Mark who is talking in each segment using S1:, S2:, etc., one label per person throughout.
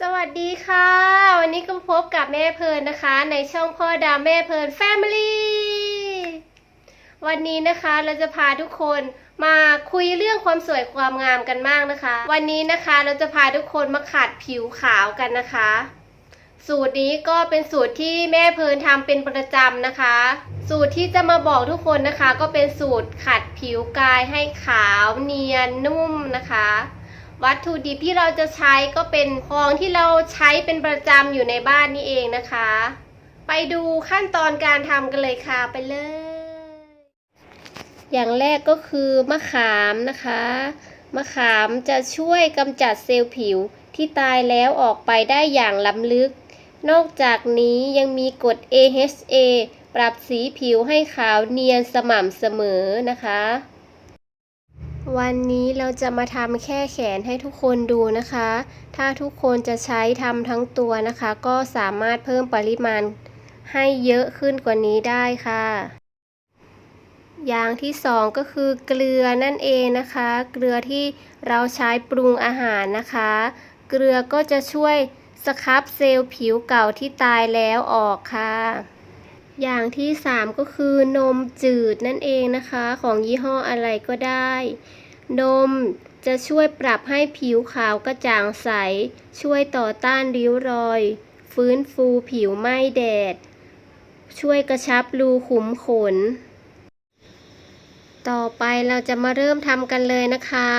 S1: สวัสดีค่ะ วันนี้ก็พบกับแม่เพลินนะคะ ในช่องพ่อดาแม่เพลินแฟมิลี่วันนี้นะคะเราจะพาทุกคนมาคุยเรื่องความสวยความงามกันมากนะคะ วันนี้นะคะเราจะพาทุกคนมาขัดผิวขาวกันนะคะ สูตรนี้ก็เป็นสูตรที่แม่เพลินทำเป็นประจำนะคะ สูตรที่จะมาบอกทุกคนนะคะ ก็เป็นสูตรขัดผิวกายให้ขาวเนียนนุ่มนะคะ วัตถุดิบที่เราจะใช้ก็เป็นของที่เราใช้เป็นประจำอยู่ในบ้านนี่เองนะคะ ไปดูขั้นตอนการทำกันเลยค่ะไปเลย อย่างแรกก็คือมะขามนะคะ มะขามจะช่วยกำจัดเซลล์ผิวที่ตายแล้วออกไปได้อย่างล้ำลึก นอกจากนี้ยังมีกรด AHA ปรับสีผิวให้ขาวเนียนสม่ำเสมอนะคะ วันนี้เราจะมาทำแค่แขนให้ทุกคนดูนะคะ ถ้าทุกคนจะใช้ทำทั้งตัวนะคะ ก็สามารถเพิ่มปริมาณให้เยอะขึ้นกว่านี้ได้ค่ะ อย่างที่สองก็คือเกลือนั่นเองนะคะ เกลือที่เราใช้ปรุงอาหารนะคะ เกลือก็จะช่วยสครับเซลล์ผิวเก่าที่ตายแล้วออกค่ะ อย่างที่สามก็คือนมจืดนั่นเองนะคะ ของยี่ห้ออะไรก็ได้ นมจะช่วยปรับให้ผิวขาวกระจ่างใส ช่วยต่อต้านริ้วรอย ฟื้นฟูผิวไม่แดด ช่วยกระชับรูขุมขน ต่อไปเราจะมาเริ่มทำกันเลยนะคะ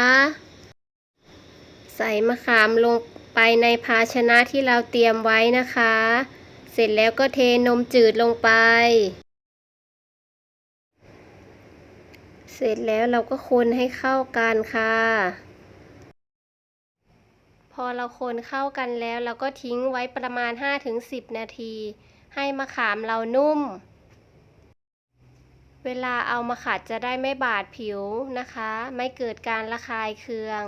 S1: ใส่มะขามลงไปในภาชนะที่เราเตรียมไว้นะคะ เสร็จแล้วก็เทนมจืดลงไป เสร็จแล้วเราก็คนให้เข้ากันค่ะ พอเราคนเข้ากันแล้วเราก็ทิ้งไว้ประมาณ 5-10 นาที ให้มะขามเรานุ่ม เวลาเอามาขัดจะได้ไม่บาดผิวนะคะ ไม่เกิดการระคายเคือง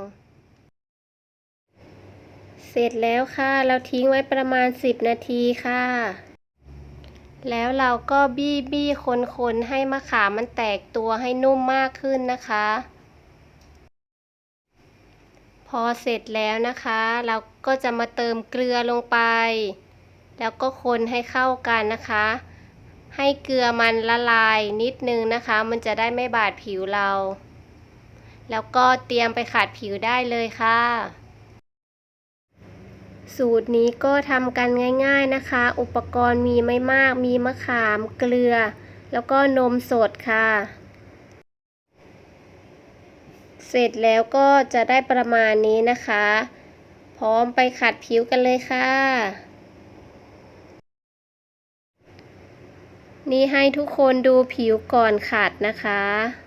S1: เสร็จแล้วค่ะ เราทิ้งไว้ประมาณ 10 นาทีค่ะ แล้วเราก็บี้บี้คนคนๆให้มะขามมันแตกตัวให้นุ่มมากขึ้นนะคะ พอเสร็จแล้วนะคะ เราก็จะมาเติมเกลือลงไป แล้วก็คนให้เข้ากันนะคะ ให้เกลือมันละลายนิดนึงนะคะ มันจะได้ไม่บาดผิวเรา แล้วก็เตรียมไปขัดผิวได้เลยค่ะ สูตรนี้ก็ทำกันง่าย ๆนะคะ อุปกรณ์มีไม่มาก มีมะขามเกลือ แล้วก็นมสดค่ะ เสร็จแล้วก็จะได้ประมาณนี้นะคะ พร้อมไปขัดผิวกันเลยค่ะ นี่ให้ทุกคนดูผิวก่อนขัดนะคะ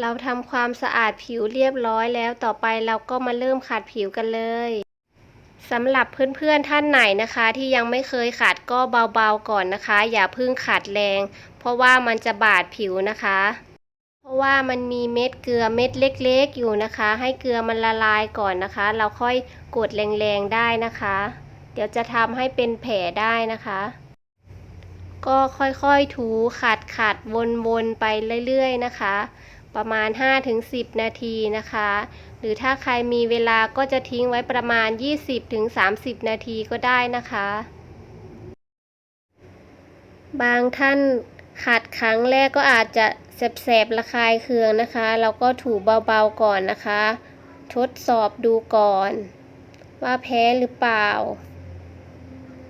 S1: เราทำความสะอาดผิวเรียบร้อยแล้วต่อไปเราก็มาเริ่มขัดผิวกันเลยสำหรับเพื่อนๆท่านไหนนะคะ ที่ยังไม่เคยขัดก็เบาๆก่อนนะคะ อย่าเพิ่งขัดแรง เพราะว่ามันจะบาดผิวนะคะ เพราะว่ามันมีเม็ดเกลือเม็ดเล็กๆอยู่นะคะ ให้เกลือมันละลายก่อนนะคะ เราค่อยกดแรงๆได้นะคะ เดี๋ยวจะทำให้เป็นแผลได้นะคะ ก็ค่อยๆถูขัดขัดวนๆไปเรื่อยๆนะคะ ประมาณ 5-10 นาทีนะคะ หรือถ้าใครมีเวลาก็จะทิ้งไว้ประมาณ 20-30 นาทีก็ได้นะคะ บางท่านขัดครั้งแรกก็อาจจะแสบๆระคายเคืองนะคะ เราก็ถูเบาๆก่อนนะคะ ทดสอบดูก่อน ว่าแพ้หรือเปล่า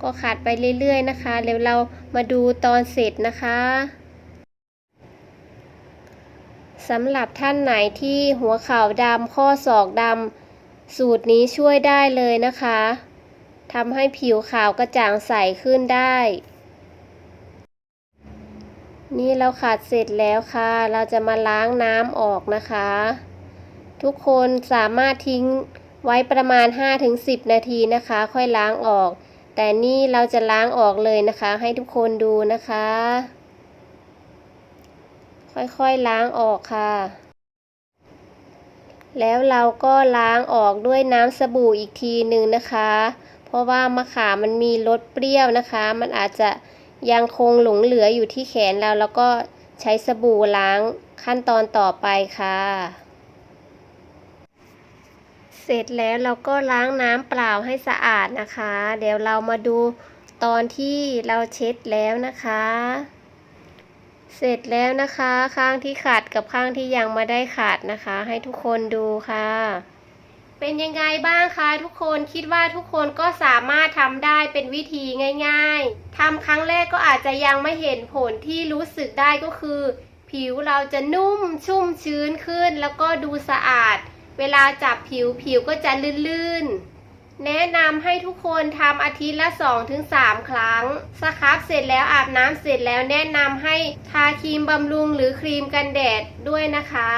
S1: ก็ขัดไปเรื่อยๆนะคะเดี๋ยวเรามาดูตอนเสร็จนะคะ สำหรับท่านไหนที่หัวเข่าดำข้อศอกดำสูตรนี้ช่วยได้เลยนะคะทำให้ผิวขาวกระจ่างใสขึ้นได้ นี่เราขัดเสร็จแล้วค่ะ เราจะมาล้างน้ำออกนะคะ ทุกคนสามารถทิ้งไว้ประมาณ 5-10 นาทีนะคะ ค่อยล้างออก แต่นี่เราจะล้างออกเลยนะคะ ให้ทุกคนดูนะคะ ค่อยๆล้างออกค่ะ แล้วเราก็ล้างออกด้วยน้ำสบู่อีกทีหนึ่งนะคะ เพราะว่ามะขามมันมีรสเปรี้ยวนะคะ มันอาจจะยังคงหลงเหลืออยู่ที่แขนเราแล้วก็ใช้สบู่ล้างขั้นตอนต่อไปค่ะ เสเสร็จแล้วเราก็ล้างน้ำเปล่าให้สะอาดนะคะ เดี๋ยวเรามาดูตอนที่เราเช็ดแล้วนะคะ เสร็จแล้วนะคะ ข้างที่ขาดกับข้างที่ยังไม่ได้ขาดนะคะ ให้ทุกคนดูค่ะ เป็นยังไงบ้างคะทุกคนคิดว่าทุกคนก็สามารถทำได้เป็นวิธีง่าย ๆทำครั้งแรกก็อาจจะยังไม่เห็นผลที่รู้สึกได้ก็คือ ผิวเราจะนุ่มชุ่มชื้นขึ้น แล้วก็ดูสะอาด เวลาจับผิวผิวก็จะลื่นๆ แนะนำให้ทุกคนทำอาทิตย์ละ 2-3 ครั้ง สครับเสร็จแล้วอาบน้ำเสร็จแล้วแนะนำให้ทาครีมบำรุงหรือครีมกันแดดด้วยนะคะ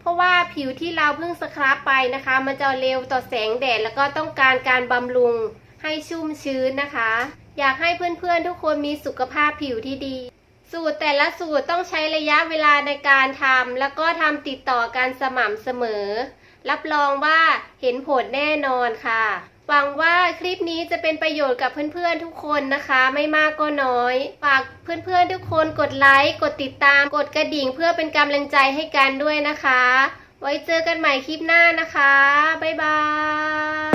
S1: เพราะว่าผิวที่เราเพิ่งสครับไปนะคะ มันจะเร็วต่อแสงแดดแล้วก็ต้องการการบำรุงให้ชุ่มชื้นนะคะ อยากให้เพื่อนๆทุกคนมีสุขภาพผิวที่ดี สูตรแต่ละสูตรต้องใช้ระยะเวลาในการทำแล้วก็ทำติดต่อกันสม่ำเสมอ รับรองว่าเห็นผลแน่นอนค่ะ หวังว่าคลิปนี้จะเป็นประโยชน์กับเพื่อนๆทุกคนนะคะ ไม่มากก็น้อย ฝากเพื่อนๆทุกคนกดไลค์ กดติดตาม กดกระดิ่งเพื่อเป็นกำลังใจให้กันด้วยนะคะ ไว้เจอกันใหม่คลิปหน้านะคะ บ๊ายบาย